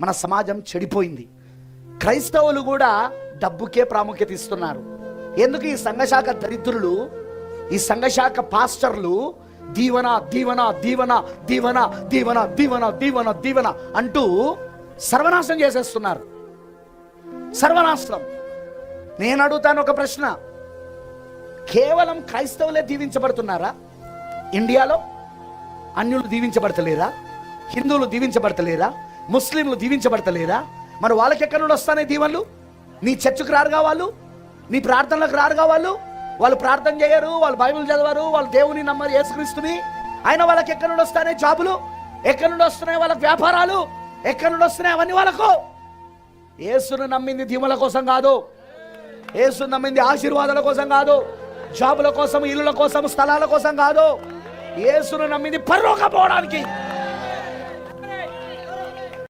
మన సమాజం చెడిపోయింది. క్రైస్తవులు కూడా డబ్బుకే ప్రాముఖ్యత ఇస్తున్నారు. ఎందుకు ఈ సంఘశాఖ దరిద్రులు ఈ సంఘశాఖ పాస్టర్లు దీవన దీవన దీవన దీవన దీవన దీవన దీవన దీవన అంటూ సర్వనాశనం చేసేస్తున్నారు. సర్వనాశనం. నేను అడుగుతాను ఒక ప్రశ్న. కేవలం క్రైస్తవులే దీవించబడుతున్నారా? ఇండియాలో అన్యులు దీవించబడతలేరా? హిందువులు దీవించబడతలేరా? ముస్లింలు దీవించబడతలేరా? మరి వాళ్ళకి ఎక్కడి నుండి వస్తానే దీవెనలు? నీ చర్చకు రారుగా వాళ్ళు? నీ ప్రార్థనలకు రారుగా వాళ్ళు? వాళ్ళు ప్రార్థన చేయరు వాళ్ళు బైబిల్ చదవరు వాళ్ళు దేవుని నమ్మరు యేసుక్రీస్తుని. ఆయన వాళ్ళకి ఎక్కడి నుండి వస్తానే జాబులు? ఎక్కడి నుండి వస్తున్నాయి వాళ్ళకి వ్యాపారాలు? ఎక్కడి నుండి వస్తున్నాయి అవన్నీ వాళ్ళకు? యేసును నమ్మింది దీవుల కోసం కాదు. యేసు నమ్మింది ఆశీర్వాదాల కోసం కాదు. జాబుల కోసం ఇల్లుల కోసం స్థలాల కోసం కాదు. యేసును నమ్మింది పరలోక పోవడానికి.